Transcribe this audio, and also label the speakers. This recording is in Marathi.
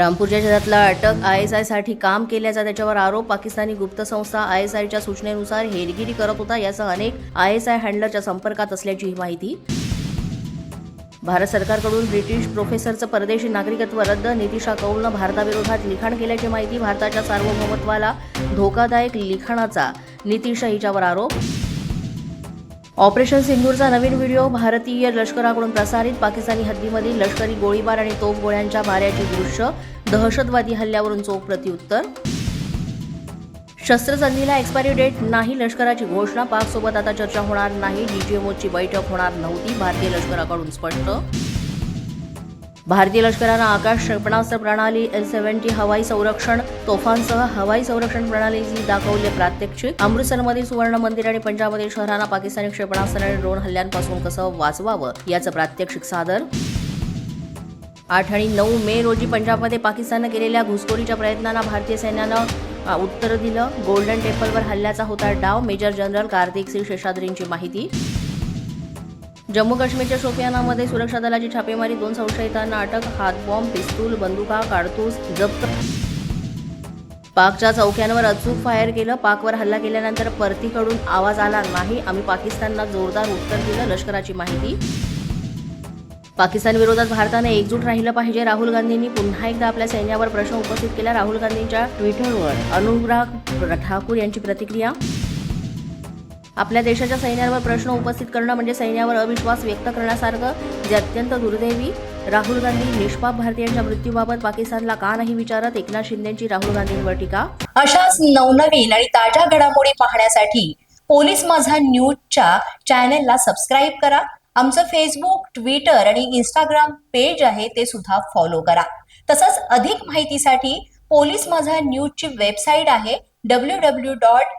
Speaker 1: रामपूरच्या शहरातला अटक आय एस आयसाठी काम केल्याचा त्याच्यावर आरोप पाकिस्तानी गुप्त संस्था आय एस आयच्या सूचनेनुसार हेरगिरी करत होता यासह अनेक आय एस आय हँडलरच्या संपर्कात असल्याची ही माहिती. भारत सरकारकडून ब्रिटिश प्रोफेसरचं परदेशी नागरिकत्व रद्द नितीशा कौलनं भारताविरोधात लिखाण केल्याची माहिती भारताच्या सार्वभौमत्वाला धोकादायक लिखाणाचा नितीशा हिच्यावर आरोप. ऑपरेशन सिंदूरचा नवीन व्हिडिओ भारतीय लष्कराकडून प्रसारित. पाकिस्तानी हद्दीमधील लष्करी गोळीबार आणि तोफगोळ्यांच्या माऱ्याची दृश्य. दहशतवादी हल्ल्यावरून चोख प्रत्युत्तर. शस्त्रसंधीला एक्सपायरी डेट नाही लष्कराची घोषणा. पाकसोबत आता चर्चा होणार नाही. डीजीएमओची बैठक होणार नव्हती. भारतीय लष्कराकडून स्पष्ट. भारतीय लष्करानं आकाश क्षेपणास्त्र प्रणाली एल सेव्हन्टी हवाई संरक्षण तोफांसह हवाई संरक्षण प्रणालीची दाखवले प्रात्यक्षिक. अमृतसरमधील सुवर्ण मंदिर आणि पंजाबमधील शहरांना पाकिस्तानी क्षेपणास्त्र आणि ड्रोन हल्ल्यांपासून कसं वाचवावं याचं प्रात्यक्षिक सादर. आठ आणि नऊ मे रोजी पंजाबमध्ये पाकिस्ताननं केलेल्या घुसखोरीच्या प्रयत्नांना भारतीय सैन्यानं उत्तर दिलं. गोल्डन टेम्पलवर हल्ल्याचा होता डाव. मेजर जनरल कार्तिक सिंग शेषाद्रींची माहिती. जम्मू काश्मीरच्या शोपियानामध्ये सुरक्षा दलाची छापेमारी दोन संशयितांना अटक हातबॉम्ब पिस्तूल बंदुका काडतूस जप्त पाकच्या चौक्यांवर अचूक फायर केलं पाकवर हल्ला केल्यानंतर परतीकडून आवाज आला नाही आम्ही पाकिस्तानला जोरदार उत्तर दिलं लष्कराची माहिती. पाकिस्तान विरोधात भारतानं एकजूट राहिलं पाहिजे राहुल गांधींनी पुन्हा एकदा आपल्या सैन्यावर प्रश्न उपस्थित केला राहुल गांधींच्या ट्विटरवर अनुराग ठाकूर यांची प्रतिक्रिया. आपल्या देशाच्या सैन्यावर प्रश्न उपस्थित करणं म्हणजे सैन्यावर अविश्वास व्यक्त करण्यासारखं जे अत्यंत दुर्दैवी. राहुल गांधी निष्पाप भारतीयांच्या मृत्यूबाबत पाकिस्तानला का नाही विचारत? एकनाथ शिंदेची राहुल गांधींवर टीका.
Speaker 2: अशाच नवनवीन आणि ताज्या घडामोडी पाहण्यासाठी पोलीस माझा न्यूजच्या चॅनेलला सबस्क्राईब करा. आमचं फेसबुक ट्विटर आणि इंस्टाग्राम पेज आहे ते सुद्धा फॉलो करा. तसंच अधिक माहितीसाठी पोलीस माझा न्यूजची वेबसाईट आहे W W dot